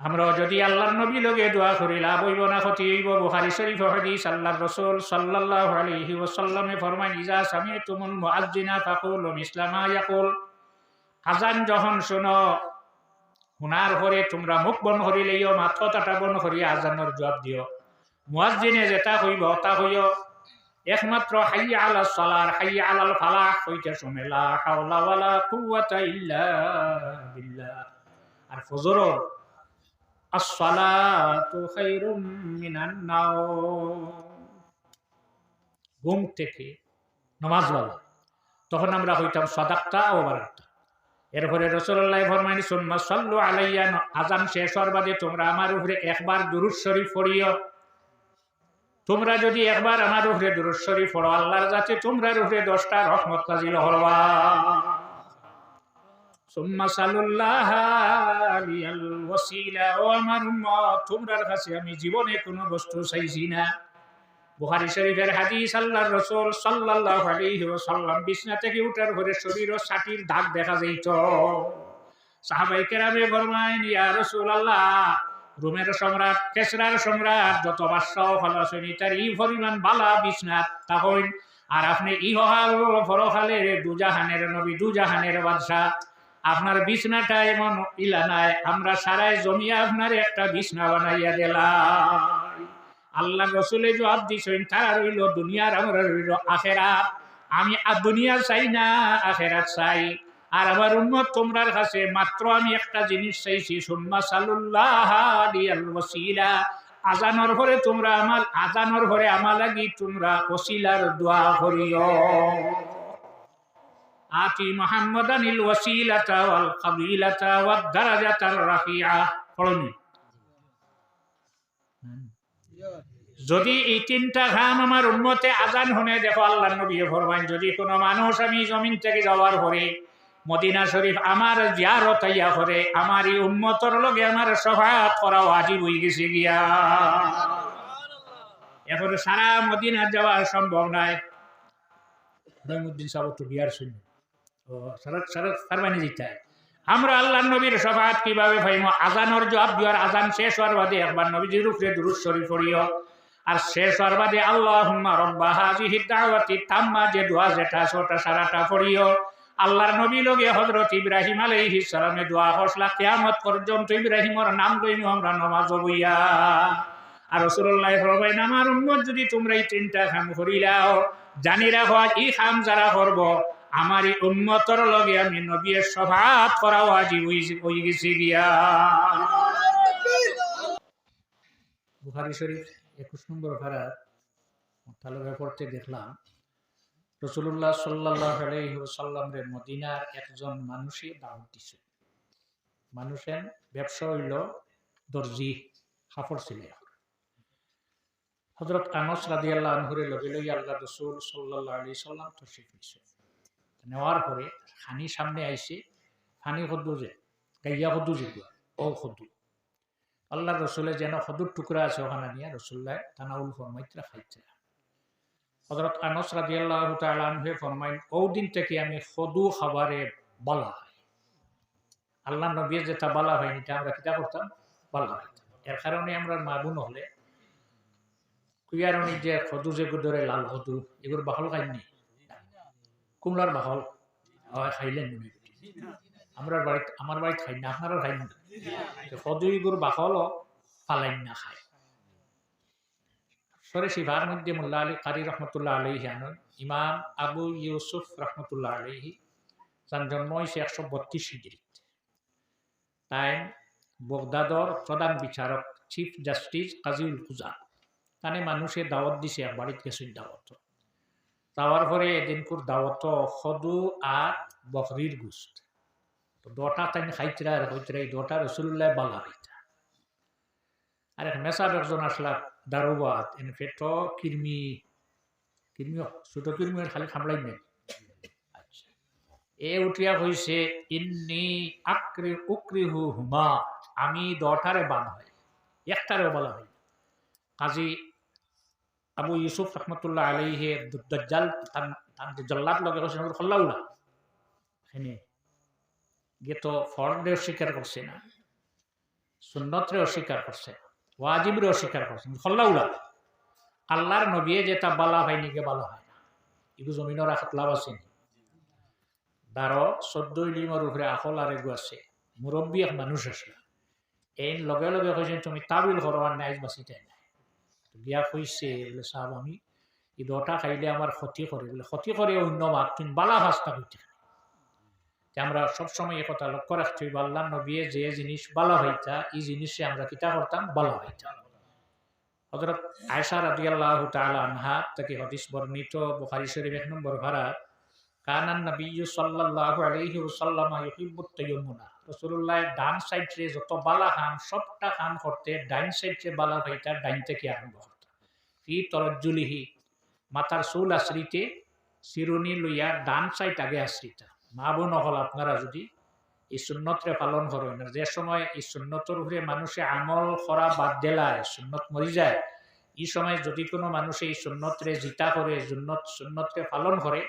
আমরা যদি আল্লাহর নবী লগে দোয়া করি, লাভ হইব না, ক্ষতি হইব। বুখারী শরীফ, হাদিস, আল্লাহর রাসূল সাল্লাল্লাহু আলাইহি ওয়াসাল্লামে ফরমান ইজা সামিতুমুল মুআজ্জিনা ফাকুলু মিসলামা ইয়াকুল। আজান যখন শুনো শুনার পরে তোমরা মুখ বন্ধ করি লইও, মাথা তাটা বন্ধ করি, আজানের জবাব দিও। মুয়াজ্জিনে যেটা হইব, তা হইও। একমাত্র হাইয়া আলা সালার, হাইয়া আলাল ফালাহ হইতে শুনে, লা হাওলা ওয়ালা কুওয়াতা ইল্লা বিল্লাহ। আর ফজরর ঘুম থেকে নামাজ বলা তখন আমরা হইতাম সাদাক্তা ও বারাক্তা এরপরে রসুল্লাহ ফরমানি সুন্না সাল্লু আলাইয়া আজান শেষ বাদে তোমরা আমার উপরে একবার দুরুদ শরীফ পড়িও। তোমরা যদি একবার আমার উপরে দুরুদ শরীফ পড়ো, আল্লাহর যাতে তোমরা উপরে দশটা রহমত কাজিল হরবা সুম্মা সালুল্লাহ আলিয়াল ওয়াসিলা। ও আমি জীবনে কোনো বস্তু চাইছি না। বুখারী শরীফের হাদিস, আল্লাহর রাসূল সাল্লাল্লাহু আলাইহি ওয়াসাল্লাম বিছনা থেকে উঠার পরে শরীর ও ছাটির দাগ দেখা যাইত। সাহাবাই কেরামে ফরমাইন ইয়া রাসূলুল্লাহ, রোমের সম্রাট, কেসরার সম্রাট, যত বাদশাহ ফলাসনি তার ই পরিমাণ বালা বিছনা তাহইন আর আপনি ইহহাল পরকালের দুজাহানের নবী দুজাহানের বাদশাহ। আপনার বিছনাটা এমন ইলা নাই, আমরা সারাই জমিয়া আপনার একটা বিছনা বানাইয়া দিলাম আল্লাহ রসুলে জবাব দিছেন, তারা রইল দুনিয়ার আমরা রইল আখেরাত। আমি আর দুনিয়া চাই না, আখেরাত চাই। আর আমার উন্মত তোমরার কাছে মাত্র আমি একটা জিনিস চাইছি সুন্মা সালুল্লাহ ওয়াসিলা। আজানোর ঘরে তোমরা আমার আজানোর ঘরে আমার লাগি তোমরা ওসিলার দোয়া করিও। আতি মুহাম্মাদানিল ওয়াসিলাতা ওয়াল কাবিলাতা ওয়াদ দারাজাতার রাফিআ পড়নি যদি এই তিনটা ঘাম আমার উন্মতে আজান শুনে দেখো আল্লাহ নবী ফরমান যদি কোনো মানুষ আমি জমিন থেকে যাওয়ার পরে মদিনা শরীফ আমার জিয়ারত ইয়া করে আমার এই উন্মতর লগে আমার সভাত করা ওয়াজিব হয়ে গেছে গিয়া। এখন সারা মদিনা যাওয়া সম্ভব নয় রহিমুদ্দিন সাহেব তো বিয়ার শুনল ও সারা সারা ফারমানি দিতে হয় আমরা আল্লাহ নবীর সভাত কীভাবে ভাইম আজানোর জবাব দিওয়ার আজান শেষ হওয়ার বাদে একবার নবীজির উপরে দুরুদ শরীফ পড়িও। আর শেষ হওয়ার বাদে আল্লাহুম্মা রব্বা হাজিহি দাওয়াতি তাম্মা, যে দোয়া যেটা আছে ওটা সারাটা পড়িও। আল্লাহর নবী লগে হযরত ইব্রাহিম আলাইহিস সালামে দোয়া হসলা কিয়ামত পর্যন্ত ইব্রাহিমর নাম লইনি আমরা নামাজ বইয়া। আর রাসূলুল্লাহ ফরমাইন আমার উম্মত যদি তোমরা এই তিনটা কাম করিলাও জানি রাখো ই খাম যারা করব আমার এই উম্মতর লগে আমি নবীর সভাত করা ওয়াজিব হয়ে গেছি গিয়া। বুখারী শরীফ একুশ নম্বর ভাড়া তালবে পড়তে দেখলাম রসুল্লাহ সাল্লাহ আলাইসাল্লামের মদিনার একজন মানুষই দাওয়াত দিছে। মানুষের ব্যবসা হইল দর্জি কাপড় সিলাই হজরত আনস রাদি আল্লাহ আনহুরে লগে লই আল্লাহ রসুল সাল্লাহ আলি সাল্লাম তশিফ নিছে। নেওয়ার পরে খানি সামনে আইছে খানি সদ্দু যে, গাইয়া সদ্দু যেগুলো ও সদ্দু আল্লাহ রসুলের যেন সদুর টুকরা আছে ওখানে নিয়ে রসুল্লাহ তানাউল ফরমাইত্রা খাইছে। হজরত আনস রাজি আল্লাহ তালহে ফরমাইন, ও দিন থেকে আমি সদু খাবারে বালা হয়। আল্লাহ নবীর যেটা বালা হয়নি তা আমরা কিতা করতাম? বালা হইতাম। এর কারণে আমরা মা বোন হলে কুইয়ারণি যে সদু যে ধরে লাল সদু এগুলো বাহল খাইনি। কুমলার বাহল হয় খাইলেন মনে আমরা বাড়িতে, আমার বাড়িতে খাই না আপনারা খাই না। সদুইগুর বাকল ফালাইন না খায়। সরে শিভার মধ্যে মোল্লা আলী কারি রহমতুল্লাহ আলহি আনন ইমাম আবু ইউসুফ রহমতুল্লাহ আলহি যার জন্ম হয়েছে একশো বত্রিশ হিজড়িত। তাই বগদাদর প্রধান বিচারক, চিফ জাস্টিস কাজিউল কুজা তানে মানুষে দাওয়াত দিছে বাড়িতে গেছিল দাওয়াত যাওয়ার পরে এদিনকুর দাওয়াত সদু আর বকরির গুস্ত। দটা তাই খাইতরা আর হইতরা এই দটা রসুল্লাহ বালা হইতা আর এক মেসাব একজন আসলা দারোবাত এনে পেট কিরমি কিরমি ছোট কিরমি খালি খামলাই নেই আচ্ছা। এ উঠিয়া হইছে ইন্নি আক্রি উক্রিহু হুমা আমি দটারে বান হয় একটারে বলা হয় কাজী আবু ইউসুফ রহমতুল্লাহ আলাইহে দজ্জাল জল্লাদ লগে কৈছে খল্লাউলা সেনে গিয়ে তো ফরদের স্বীকার করছে না সুন্নতরে অস্বীকার করছে ওয়াজিবরে অস্বীকার করছেন খল্লাউলা আল্লাহর নবিয়ে যেটা বালা হয় নিকে বালা হয় না। এগুলো জমিনের আখাত লাভ আছে নি। বারো চোদ্দ ইলিমর উপরে আখল আর এগু আছে, মুরব্বী এক মানুষ আছে। এই লগে লগে কৈছে তুমি তাবিল করবার নাই বাঁচিতে নাই বিয়া কইছে, বলে সাহেব আমি, এই দটা খাইলে আমার ক্ষতি করে বলে, ক্ষতি করে অন্য মাত তুমি বালা ভাস্তা যে আমরা সবসময় এ কথা লক্ষ্য রাখতে হইব আল্লাহ নবিয়ে যে জিনিস বালা হইতা, এই জিনিসে আমরা কিতা করতাম বালা হইতাম হজরত আয়সা রাদি আল্লাহ তালা আনহা তাকে হদিস বর্ণিত বুখারি শরীফ এক নম্বর ভাড়া, কানান নবী সাল্লাল্লাহু আলাইহি ওয়াসাল্লাম ইউহিব্বুত রাসূলুল্লাহ ডান সাইড যত বালা খান, সবটা খান করতে ডাইন সাইড বালা হইতা ডাইন থেকে আরম্ভ করতে। ফি তরজ্জুলিহি, মাথার চুল আশ্রিতে চিরুনি লইয়া ডান সাইড আগে আশ্রিতা। মা বোন হল আপনারা যদি এই সুন্নতরে পালন করেন যে সময় এই সুন্নতর উপরে মানুষে আমল করা বাদ দিলায়, সুন্নত মরি যায়, এই সময় যদি কোনো মানুষে এই সুন্নতরে জিতা করে, সুন্নত সুন্নতরে পালন করে,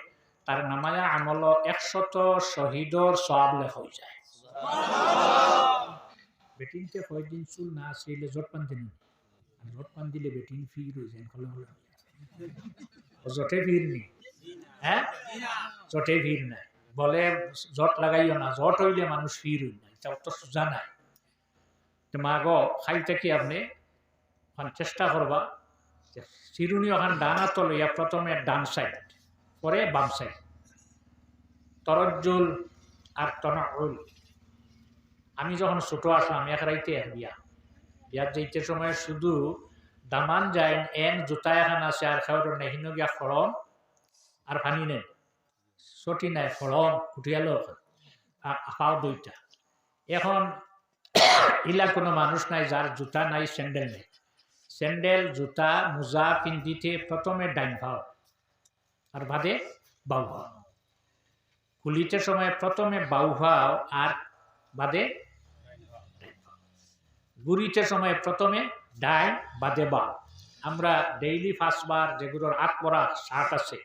তার নামায়া আমল একশত শহীদর সব লেখ হয়ে যায়। বেটিনতে কয়েকদিন চুল না আসলে জট পান দিন জট পান দিলে বেটিন ফির হয়ে যায় হলে। হলে জটে ভিড় নেই। হ্যাঁ? জটে ভিড় নাই। বলে জট লাগাইও না, জট হইলে মানুষ ফির হইল না। এটা অত সোজা নাই তো মা গো খাইতে কি আপনি? চেষ্টা করবা চিরুনি ওখান ডানা তো লইয়া প্রথমে ডান সাইড পরে বাম সাইড তরজ্জুল আর তনাউল আমি যখন ছোট আসলাম, এক রাইতে এক বিয়া। বিয়ার যাইতে সময় শুধু দামান যায়, এন জোতা এখন আছে, আর খাওয়ার নেহিন গিয়া খড়ম আর পানি নেন ছটি নাই খড়ম উঠিয়ালো খাও দুইটা। এখন ইলা কোনো মানুষ নাই যার জুতা নাই, স্যান্ডেল নেই। স্যান্ডেল, জুতা, মোজা পিন্ধিতে প্রথমে ডাইন ভাও আর বাদে বাউ ভাও কুলিতে সময় প্রথমে বাউ ভাও আর বাদে গুড়িতে সময় প্রথমে ডাইন বাদে বাউ আমরা ডেইলি ফার্স্টবার যেগুলোর আট পরা শার্ট আছে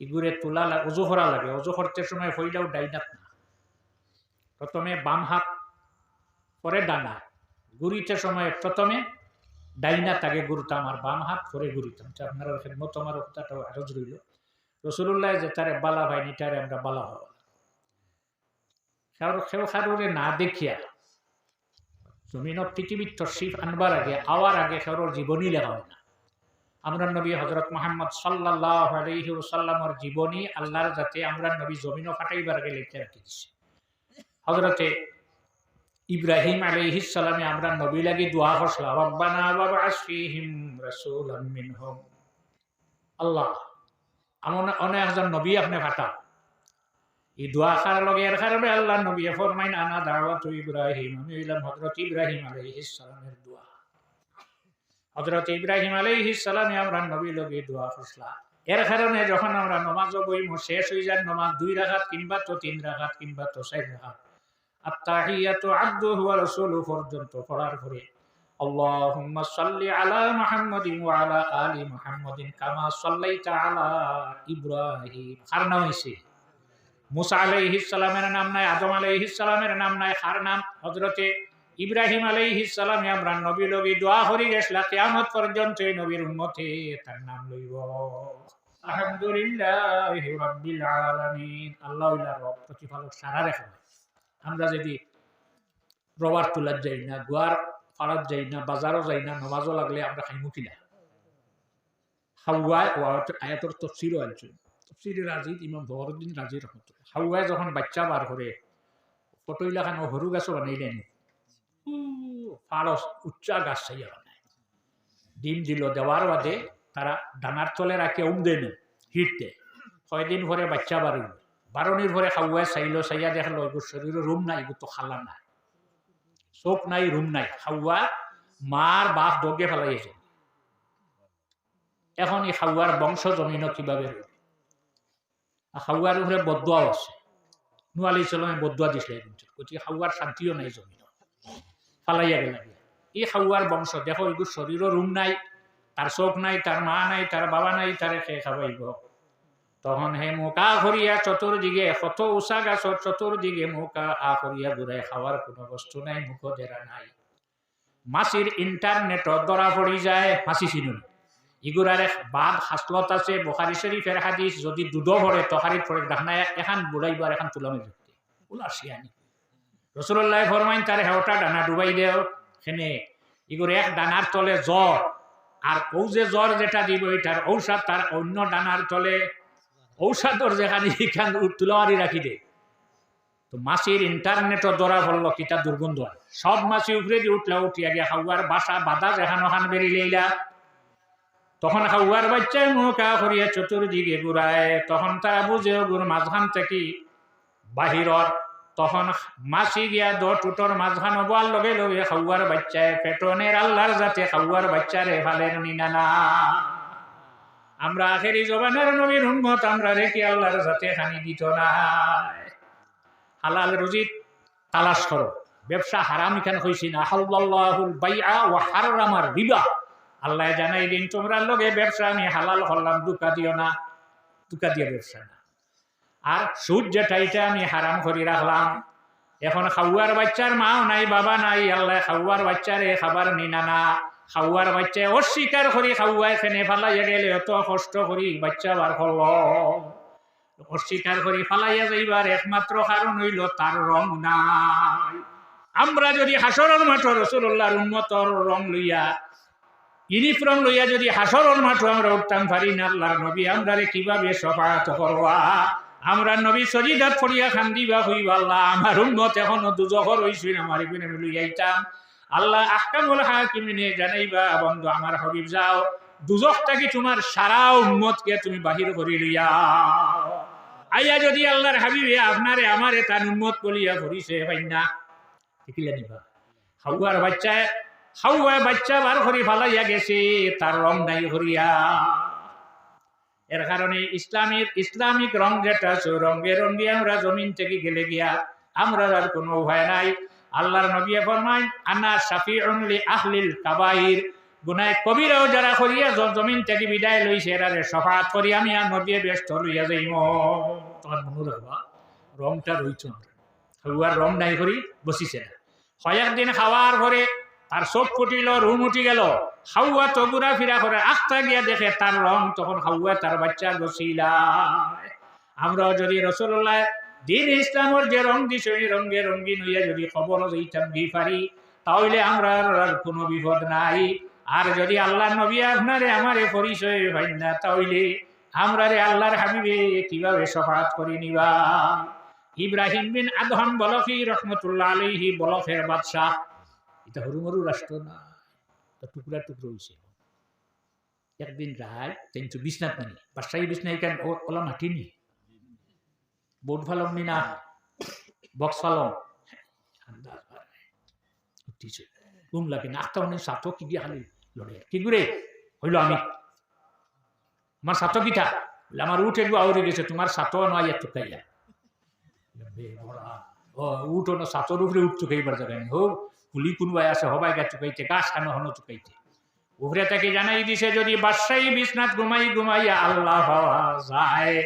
এগুলো তোলা অজু করা লাগে। অজু সময় হইলেও ডাইনাত না। প্রথমে বাম হাত, পরে ডানা গুড়িতে সময় প্রথমে ডাইনা তাকে গুরুতাম আর বাম হাত, পরে গুরিতাম আপনারা খেদমত আমার কথাটা আরজ রইল। রসুল্লাহ যে তারে বালা ভাই নিটারে আমরা বালা হওয়া সেও খারুরে না দেখিয়া জমিনত পৃথিবীর তশিফ আনবার আগে আওয়ার আগে সেওর জীবনী লেখা হয় না। আমরা নবী হজরত মোহাম্মদ সাল্লাহ আলহিউসাল্লামর জীবনী আল্লাহর যাতে আমরা নবী জমিনও ফাটাইবার আগে লিখতে রাখি দিছি। হজরতে ইব্রাহিম আলাইহিসালামে আমরা নবী লাগি দোয়া করছিলাম রব্বানা বাবা রাসূলাম মিনহুম। আল্লাহ আমন অনেক একজন নবী আপনি ফাটা। এই দোয়া খার লগে এর কারণে আল্লাহ নবী ফরমাইন আনা দাওয়াত ইব্রাহিম আমি হইলাম হযরত ইব্রাহিম আলাইহিস সালামের দোয়া হযরত ইব্রাহিম আলাইহিস সালামে আমরা নবী লগে দোয়া করছিলাম এর কারণে যখন আমরা নমাজ বইম শেষ হয়ে যায় নমাজ দুই রাখাত কিংবা তো তিন রাখাত কিংবা তো চার রাখাত আত্তাহিয়াতু আব্দুহু ওয়া রাসূলুহু পর্যন্ত পড়ার পরে اللهم صل على محمد وعلى آل محمد كما صليت على إبراهيم খারনা হইছে মুসা আলাইহিস সালামের নাম নাই, আদম আলাইহিস সালামের নাম নাই খার নাম হযরতে ইব্রাহিম আলাইহিস সালামে আমরা নবী লগি দোয়া করি গেছলা কিয়ামত পর্যন্ত এই নবীর উম্মতে তার নাম লইব। আলহামদুলিল্লাহি রাব্বিল আলামিন। আল্লাহ রব প্রতিপালক সারা রেখে আমরা যদি রবার তোলার যাই না, গোয়ার পাড়াত যাই না, বাজারও যাই না, নমাজও লাগলে আমরা খাইমু কিনা হাওয়ায় আয়াতর তফসিরও আনছে তফসিরের রাজিদ ইমাম বহরুদ্দিন রাজি রহমত হাওয়ায় যখন বাচ্চা বার করে ফটোইলা খান সরু গাছও বানাইলেন ফাড়স উচ্চা গাছ চাইয়া বানায় ডিম দিল দেওয়ার বাদে তারা ডানার তলে রাখে উম দেন হিটতে কয়দিন ভরে বাচ্চা বাড়িল বারণির ভরে খাওয়ায় চাইল, চাইয়া দেখল এগুলো শরীরের রুম নাই এগুলো তো খালা নাই। চোখ নাই রুম নাই। খাওয়া মার বাপ দগে ফেলাইছে এখন এই খাওয়ার বংশ জমিন কীভাবে রইল খাওয়ার উপরে বদুয়াও আছে। নোয়ালি ইসলামে বদুয়া দিছিলে গতিকে খাওয়ার শান্তিও নাই জমিন ফালাইয়া গেল এই খাওয়ার বংশ, দেখো এগুলো শরীরও রুম নাই তার চোখ নাই তার মা নাই তার বাবা নাই তারে খেয়ে খাবাইব তখন হে মোকা ঘরিয়া চতুর্দিকে কত উষা গাছর চতুর্দিকে মোকা আ করিয়া ঘুরাই খাওয়ার কোনো বস্তু নাই মুখ দেরা নাই। মাছির ইন্টারনেট ধরা পড়ি যায় মাছি চিনুন। ইগুরার এক বাদ হাসলত আছে বখারি শরীফের হাদিস যদি দুধ ভরে তহারিত পড়ে ডাকনা এখান বুড়াইবার এখান তুলানো যুক্তি। ওলা শিয়ানি রসুল্লাহ ফরমাইন তার হেওটা ডানা ডুবাই দেও সেনে ইগুর এক ডানার তলে জ্বর আর ও যে জ্বর যেটা দিব এটার ঔষধ তার অন্য ডানার তলে ঔষধর যেখানে এখান তুলামারি রাখি দে। তো মাছির ইন্টারনেটও ধরা পড়ল কিটা দুর্গন্ধ সব মাছি উপরে দিয়ে উঠলা উঠিয়া গিয়া খাওয়ার বাসা বাদা যেখানে ওখান বেরিয়ে তখন খাওয়ার বাচ্চায় মুখা করিয়া চতুর্দিকে ঘুরায়। তখন তারা বুঝে গুর মাঝখান থেকে বাহিরর। তখন মাছি গিয়া দ টুটর মাঝখান বোয়ার লগে লগে খাওয়ার বাচ্চায় পেটনের আল্লাহর যাতে খাওয়ার বাচ্চারে ফালের নিনানা আমরা আখেরি জবানের নবীর উন্মত আমরা রেখে আল্লাহর যাতে খানি দিত না। হালাল রুজিত তালাশ করো। ব্যবসা হারাম এখানে হয়েছি না? হাল্লাহুল বাইআ ও হারামার রিবা। আল্লাহ জানাই দিন, তোমরা লগে ব্যবসা, আমি হালাল হল্লাম দুকা দিও না। দুকা দিয়ে ব্যবসা না। আর সুদ যেটা, এটা আমি হারাম করে রাখলাম। এখন খাওয়ার বাচ্চার মাও নাই, বাবা নাই, আল্লাহ খাওয়ার বাচ্চারে খাবার নিনা না। খাওয়ার বাচ্চা অস্বীকার করি খাওয়ায় ফেনে ফালাইয়া গেলে অত কষ্ট করি বাচ্চা বার হল। অস্বীকার করি ফালাইয়া যাইবার একমাত্র কারণ হইল তার রং নাই। আমরা যদি হাসরের মাঠ রসুল্লাহর উন্মতর রং লইয়া ইউনিফর্ম লইয়া যদি হাসরের মাঠ আমরা উঠতাম পারি না আল্লাহর নবী আমরা কীভাবে সফাত করবা? আমরা নবী সজিদাত ফরিয়া খান দিবা হইবা আল্লাহ আমার উন্মত এখনও দুজহর হইছিল আমার এখানে লইয়াইতাম আল্লাহ আহকামুল হাকিমিনে জানাইবা, বন্ধু, আমার হবিব যাও। দুজকটাকে তোমার সারা উম্মতকে তুমি বাহির করে লইয়া। আইয়া যদি আল্লাহর হাবিবে আপনারে আমারে তার উন্মত বলিয়া করিছে ভাই না দেখিলে নিবা। হাউয়ার বাচ্চায় বাচ্চা গেছে এর আমরা জমিন থেকে গেলে গিয়া আমরা আর কোনো ভয় নাই। আল্লাহর নবী ফরমাই আনা সাফি আহলিল গুনায় কবিরাও যারা জমিন থেকে বিদায় লইছে এরারে সফাত করি, আমি আর নদী ব্যস্ত লইয়া যাইম। রংটা রইছ খাওয়ার রং নাই করি বসিছে না। কয়েকদিন খাওয়ার পরে তার চোখ ফুটিল রুম উঠি গেল। হাউয়া তো ফিরা করে আখটা গিয়া দেখে তার রং তখন হাউয়া তার বাচ্চা গছিলা আমরাও যদি রসল্লাহ দিন ইসলামের যে রং দিছে ওই রঙে রঙ্গিন হইয়া যদি খবর দিতাম দি পারি তাহলে আমরা আর কোনো বিপদ নাই। আর যদি আল্লাহ নবী আপনারে আমারে পরিচয় হয় না, তাহলে আমরা রে আল্লাহর হাবিবে কীভাবে সফাত করে নিবা? ইব্রাহিম বিন আদহন বলফি রহমতুল্লাহ আলহি বলফের বাদশাহ এটা হরু মরু রাষ্ট্র না টুকরা টুকরো হয়েছে একদিন রায় কিন্তু বিছনাত নানি, বাদশাহী বিছনা এখান ওলা মাটিনি বোট ফালং নি না? বক্স ফালং? উঠিছে। লাগে না। আটটা মানে সাতো কি দিয়ে খালি লড়ে? কি করে আমি। আমার সাতো কিটা? আমার উঠ একটু আউরে গেছে। তোমার সাতো নয় একটু খাইয়া উঠো না সাতর উপরে উঠ চুকাইবার জায়গা নেই হোক কুলি কোনবাই আছে হবাই গা চুকাইতে গাছ খানো হনো চুকাইতে উপরে তাকে জানাই দিছে, যদি বাদশাহী বিশ্বনাথ ঘুমাই ঘুমাইয়া আল্লাহ যায়,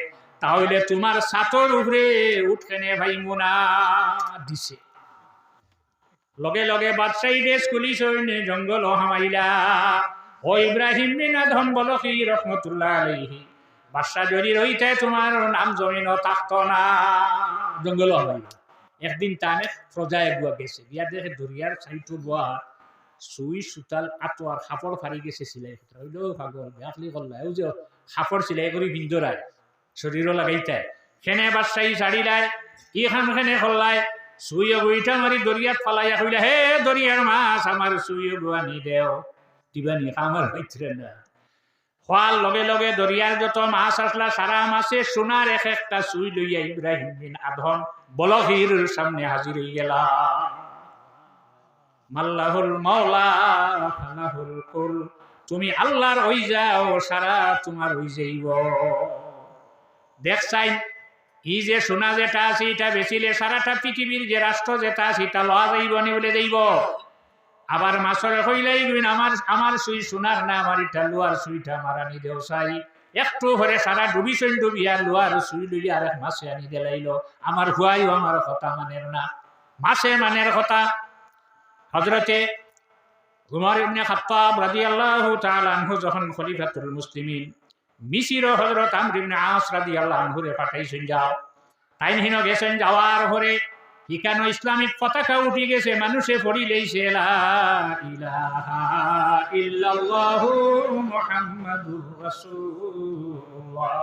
তাহলে তোমার সাতর উপরে উঠখানে ভাই মোনা, দিছে। লগে লগে বাদশাহী দেশ কুলি সৈন্যে জঙ্গল হামাইলা। ও ইব্রাহিম বিন আদম বলকি রহমতুল্লাহ আলাইহি। বাদশাহ যদি রইতে, তোমার নাম জমিন থাকত না। জঙ্গল হামাইলা। একদিন টানে প্রজায় বুয়া গেছে। বিয়া দেখে দরিয়ার সাইটো বুয়া সুই সুতাল আটোয়ার সাপড় ফারি গেছে সিলাই হইল পাগল বেয়াকলি করলা যে সাপড় সিলাই করে ভিন্দরায় শরীরও লাগাইতায় খেনে বাদশাহী ছাড়িলায় ইখান খেনে খল্লায় সুইয় গুইটা মারি দরিয়াত ফালাইয়া কইলা হে দরিয়ার মাছ আমার সুইয় গুয়া নি দেও। দিবানি আমার হইতরে না। খোয়ার লগে লগে দরিয়ার যত মাছ আসলা সারা মাছে সোনার এক একটা সুই লইয়া ইব্রাহিম বিন আধন বলহির সামনে হাজির হয়ে গেলা। মাল্লাহুল মাওলা, ফালাহুল কুল তুমি আল্লাহর হই যাও সারা তোমার হই যাইব। দেখ চাই, ই যে সোনা যেটা আছে এটা বেচিলে সারাটা পৃথিবীর যে রাষ্ট্র যেটা আছে এটা লওয়া যাইব নি বলে যাইব? আবার মাছরে কইলাই আমার আমার সুই সোনার না, আমার এটা লোয়ার সুইটা আমার আনি দেও চাই একটু হরে সারা ডুবি ডুবি ডুবিয়া লোয়ার সুই লইয়া আর এক মাছে আনি দিলাইল আমার হুয়াইও আমার কথা মানের না। মাছে মানের কথা। হজরতে উমর ইবনে খাত্তাব রাদিয়াল্লাহু তাআলা আনহু যখন খলিফাতুল মুসলিমিন মিসির হযরত আমর ইবনে আস রাদিয়াল্লাহু আনহুরে পাঠাইছেন যাও। টাইম হিন গেছেন যাওয়ার পরে ইকানো ইসলামিক পতাকা উঠে গেছে, মানুষে মুহাম্মাদুর রাসূলুল্লাহ।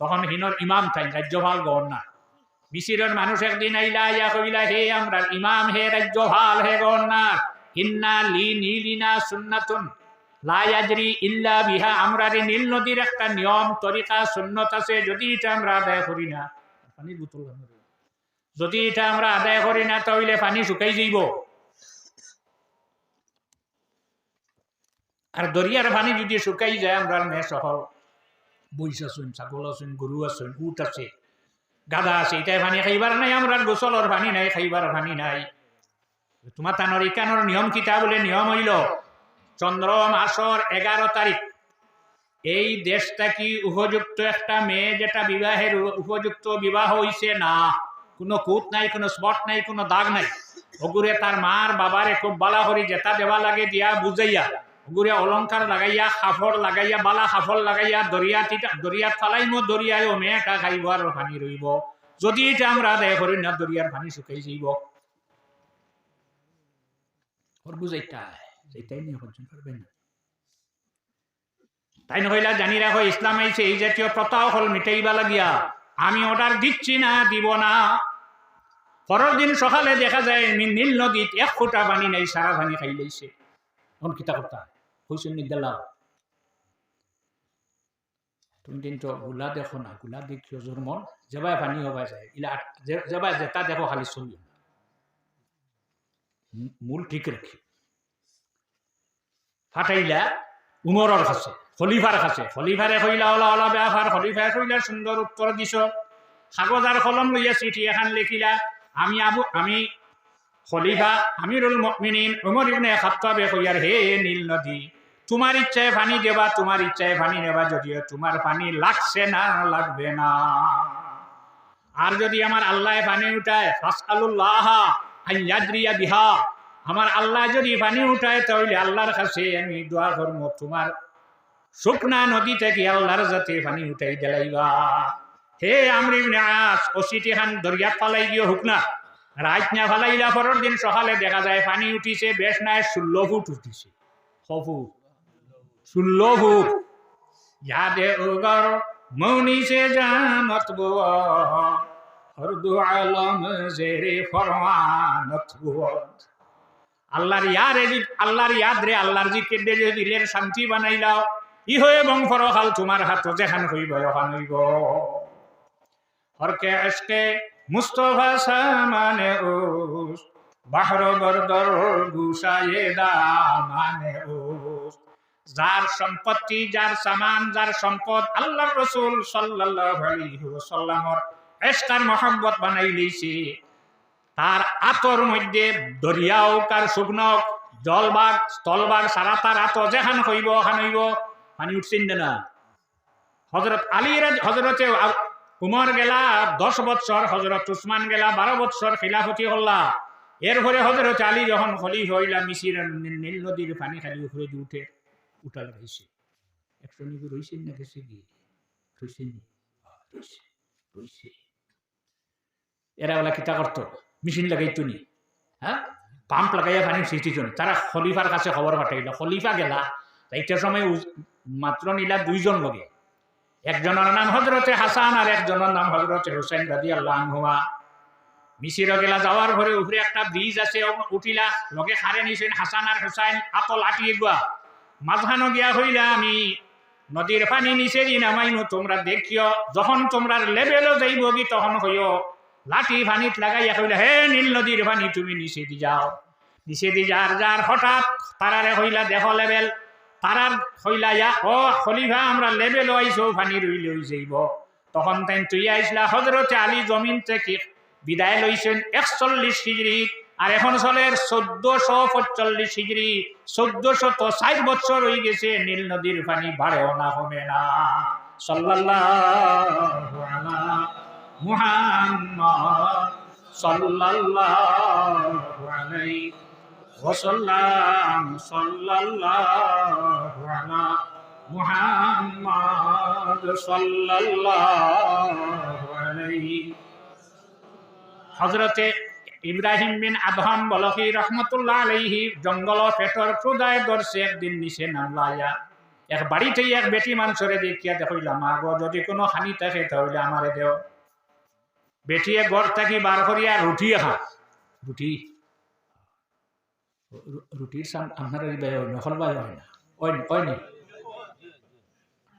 তখন হিনর ইমাম তাই রাজ্যপাল গভর্নর। মিসিরের মানুষ একদিন আইলা, ইয়া কইলা, হে আমরা ইমাম, হে রাজ্যপাল, হে গভর্নর, ইন্না লি নীলিনা সুন্নাতুন, লা ইয়াজরি ইল্লা বিহা, আমরা রে নীল নদীর একটা নিয়ম, তরিকা, সুন্নত আছে, যদি এটা আমরা আদায় করি না। পানির বোতল। যদি এটা আমরা আদায় করি না, তাহলে পানি শুকাই যাইব। আর দরিয়ার পানি যদি শুকাই যায়, আমরা নে সহল বইস আছেন, ছাগল আছেন গরু আছেন, উট আছে গাদা আছে, এটাই পানি খাইবার নাই আমরা গোসলর পানি নাই খাইবার পানি নাই। তোমার তানোর ইকানোর নিয়ম কিতা বলে নিয়ম হইল চন্দ্র মাসর এগারো তারিখ এই দেশটা কি উপযুক্ত, একটা মেয়ে যেটা বিবাহের উপযুক্ত বিবাহ হইছে না? কোনো কুত নাই, কোনো স্পট নাই, কোনো দাগ নাই। ওগুরে তার মার বাবারে খুব বালা করি যেটা দেবা লাগে দিয়া বুঝাইয়া ওগুরে অলংকার লাগাইয়া কাপড় লাগাইয়া, বালা কাপড় লাগাইয়া দরিয়া তিটা দরিয়াত ফালাইমো দরিয়ায় মেয়েটা খাইব আর পানি রইব যদি এটা আমরা আদায় করি না দরিয়ার পানি শুকাই যাইব। তাই নহইলা জানি রাখো ইসলাম আইছে এই জাতীয় প্রথাও হল মিটাইবা লাগিয়া। আমি অর্ডার দিচ্ছি না, দিব না। পরের দিন সকালে দেখা যায় নীল নদীত এক ফোঁটা পানি নাই, সারা পানি খাই লাইছে এখন কিতা করতা? হইছে নির্দেলাও তুমি কিন্তু গুলা দেখো না, গুলা দেখিও জোর মন যেবাই পানি হবা যায়। ইলা যেবাই যেটা দেখো খালি চলি মূল ঠিক রাখি ফাটাইলা উমরের কাছে। খলিফার কাছে খলিফারে কইলা, ওলা ওলা ব্যাপার খলিফায় কইলা সুন্দর উত্তর দিছ। কাগজ আর কলম লইয়া চিঠি এখন লিখিলা, আমি আবু, আমি খলিফা আমিরুল মুমিনিন উমর ইবনে খাত্তাবে কইয়ার হে নীল নদী তোমার ইচ্ছায় পানি দেবা তোমার ইচ্ছায় পানি নেবা, যদিও তোমার পানি লাগছে না, লাগবে না। আর যদি আমার আল্লাহ পানি উঠায় ফাসআলুল্লাহ আন ইয়াজরিয়া বিহা। আমার আল্লাহ যদি পানি উঠায়, তাহলে আল্লাহর কাছে আমি দোয়া করব তোমার শুকনা নদী থেকে আল্লাহর যাতে পানি উঠাই দেলাইবা হে আমরি অশিটি খান দরিয়াত পালাই গিয়ে হুকনা। রাত না ফালাইলা পরের দিন সকালে দেখা যায় পানি উঠিছে, বেশ নাই ষোলো ফুট উঠিছে। সফু ষোলো ফুট। ইয়াদে ওগর মৌনি সে জানত আলম জেরে ফরমানত আল্লাহর ইয়ারে আল্লাহর ইয়াদ রে আল্লাহর জিকির দিলের শান্তি বানাইলাও। ই হয়ে বং ফরখাল তোমার হাত যেখান হইব ওখান হইব হরকে আজকে মুস্তফা সামানে উস বাহর বরদর গুসায়ে দামানে উস যার সম্পত্তি যার সামান যার সম্পদ আল্লাহ রসুল সাল্লাহর এসকার মোহাম্মত বানাই লইছে তার আতর মধ্যে দরিয়াও কার শুকনো জলবাগ, স্থলবাগ সারা তার আত যেখান হইব ওখান হইব পানি উঠছেন না। হজরত আলী হজরতে উমর গেলা দশ বৎসর হজরত উসমান গেলা বারো বৎসর খিলাফতি হল্লা। এরপরে হজরত আলী যখন খলি হইলা, মিশির নীল নদীর পানি খালি উপরে উঠে উঠা লাগাইছে একশো নিবি রইছেন না গেছে কি রইছেন এরা বলা, কিতা করতো? মেশিন লাগাইতো নি? হ্যাঁ? পাম্প লাগাইয়া পানি সৃষ্টিত নি তারা খলিফার কাছে খবর পাঠাইল। খলিফা গেলা একটা সময় মাত্র নিলা দুইজন লগে একজনের নাম হজরতে হাসান আর একজনের নাম হজরতে হুসেন রাজি আল্লাহ মিশির গেলা যাওয়ার ঘরে উপরে একটা ব্রিজ আছে উঠিলা লগে খারে নিছেন, হাসান আর হুসাইন আতল আটিয়ে গুয়া। মাঝখানো গিয়া হইলা আমি, নদীর পানি নিচে দি নামাইনো তোমরা দেখিও, যখন তোমরা লেভেলও যাইব কি তখন হইও। লাঠি পানিত লাগাইয়া কইলা, হে নীল নদীর পানি, তুমি নিচে দি যাও। নিচে দি যার যার, হঠাৎ তারারে হইলা দেখো লেভেল তারার হইলা ইয়া ও খলিফা, আমরা লেভেল আইসো পানি রইলে লই যাইব। তখন তাই তুই আইসলা হজরতে আলী জমিন থেকে বিদায় লইছেন একচল্লিশ হিজড়ি আর এখন চলে চোদ্দশো হিজড়ি চোদ্দশো তো ষাট বছর হয়ে গেছে, নীল নদীর পানি বাড়েও না, কমে না। সাল্লাল্লাহু মুহাম্মদ, সাল্লাল্লাহু আলাইহি وسلم صلى الله على محمد صلى الله عليه হজরতে ইব্রাহিম বিন আদহাম বলকি রহমতুল্লাহ আলাইহি জঙ্গল পেটর ক্রুদায় দর্শে একদিন নিচে নামলাইয়া এক বাড়িতেই এক বেটি মানুষরে দেখিয়া দেখইলাম আগো যদি কোনো হানি থাকে তাহলে আমারে দেও বেটিয়ে গড় থাকি বার করিয়া রুটি খা রুটি রু- রুটির সাম আপনার বাই হয় না হল বাই হয় না ওই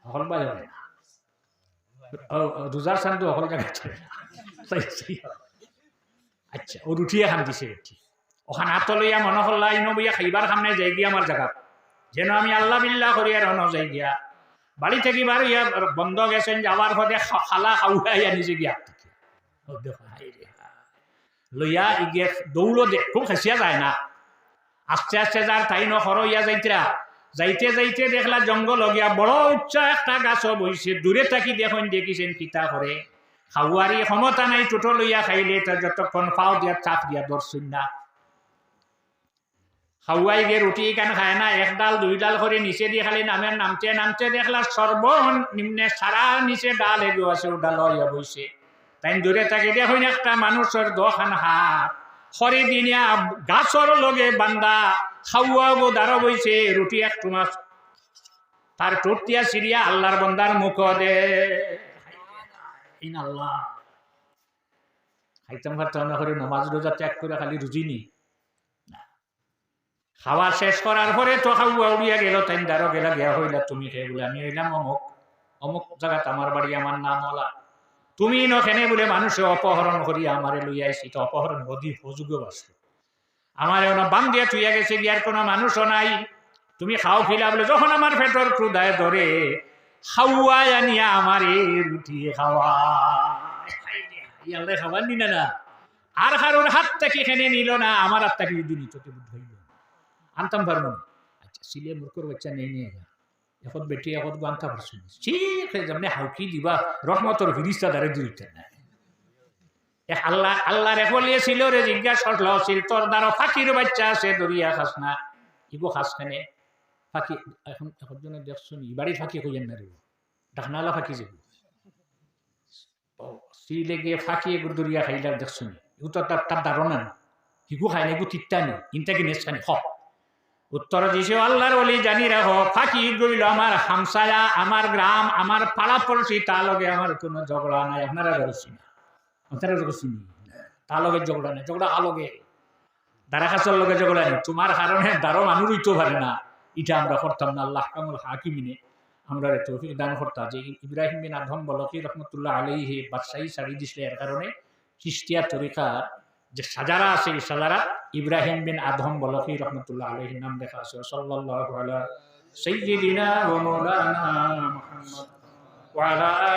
হল বাই হয় না রোজার সান তো হল জায়গায় চলে না। আচ্ছা ও রুটি এখন দিছে বেটি ওখান হাত লইয়া মনে করলা ইনো বইয়া খাইবার সামনে যাই গিয়া আমার জায়গা যেন আমি আল্লাহ বিল্লাহ করিয়া রন যাই গিয়া। বাড়ি থেকে বার ইয়া বন্ধ গেছেন যাওয়ার খা- খালা খাওয়াইয়া নিজে গিয়া। লইয়া ইগে দৌড়ো দেখ খুব খেসিয়া যায় না। আস্তে আস্তে যার তাই নখর ইয়া যাইতরা যাইতে যাইতে দেখলা জঙ্গল গিয়া বড় উচ্চ একটা গাছ বইছে দূরে থাকি দেখুন দেখিছেন কিতা করে খাওয়ারি ক্ষমতা নাই, টোটো লইয়া খাইলে তা যতক্ষণ পাও দিয়া চাপ দিয়া দর্শন না খাওয়াই গিয়ে রুটি কেন খায় না? এক ডাল দুই ডাল করে নিচে দিয়ে খালি নামে, নামতে নামতে দেখলা সর্ব নিম্নে সারা নিচে ডাল এগো আছে ও ডাল বইছে তাই দূরে থাকি দেখুন একটা মানুষের দোকান হাত। খরি দিনিয়া গাছর লগে বান্দা খাওয়াবো দাঁড়ো বইছে রুটি এক মাস তার টোটিয়া সিরিয়া আল্লাহর বন্দার মুখ দে আল্লাহ খাইতাম না করে নমাজ রোজা ত্যাগ করে খালি রুজিনি। খাওয়া শেষ করার পরে তো খাওয়া উড়িয়া গেল তাই দাঁড়ো গেলা গিয়া হইলা তুমি খেয়ে বলে। আমি হইলাম অমুক অমুক জায়গাত আমার বাড়ি আমার নাম ওলা তুমি নখেনে বলে মানুষে অপহরণ করি, আমারে লইয়া আইসি তো অপহরণ হদি সুযোগ আসলো আমার ওনা বাম দিয়া গেছে গিয়ার কোনো মানুষও নাই। তুমি খাও খিলা বলে, যখন আমার পেটর ক্রুদায় ধরে খাওয়াই আনিয়া আমার এ রুটি খাওয়া খাবার নিলে না আর কারোর হাত থেকে এখানে নিল না, আমার হাত থেকে নিত হইল। আনতাম পারব না। আচ্ছা সিলে মূর্খর বাচ্চা নেই নিয়ে এখন বেটি এখন আনতে পারছ ঠিক যেমনি হাউকি দিবা রহমতর ফিরিস্তা দ্বারে দিতে না এক আল্লাহ আল্লাহর একলিয়ে ছিল রে জিজ্ঞাসা করল তোর দ্বারা ফাঁকির বাচ্চা আছে দরিয়া খাস না? ইগো খাস খানে ফাঁকি, এখন এখন জনে দেখছ নি বাড়ি ফাঁকি কইয়েন না ডাকনালা ফাঁকি যাব সিলে গিয়ে ফাঁকি এগুলো দরিয়া খাইলা দেখছ নি এগুলো তো তার তার ধারণা না হিগু খাই না এগু তিত্তা নি। ইনটা কি নেশানি হ। উত্তর দিছে আল্লাহর বলি জানি রাখো ফাঁকি গইল আমার হামসায়া, আমার গ্রাম, আমার পাড়া পড়শি তা লগে আমার কোনো ঝগড়া নাই। আপনারা রয়েছি না আপনারা রয়েছি তা লগে ঝগড়া নাই, ঝগড়া আলোগে দারা খাসর লগে ঝগড়া নেই। তোমার কারণে দারো মানুষ হইতে পারে না। এটা আমরা করতাম না। আল্লাহ কামুল হাকিমিনে আমরা তৌফিক দান করতাম যে ইব্রাহিম বিন আদম বলকি রহমতুল্লাহ আলাইহি বাদশাহী ছাড়ি দিছিল এর কারণে খ্রিস্টিয়া তরিকা যে সাজারা আছে এই সাজারা ইব্রাহিম বিন আদম বলকি রহমতুল্লাহ আলাইহির নাম দেখা আছে। সাল্লাহ ওয়া মাওলানা মুহাম্মদ ওয়া আলা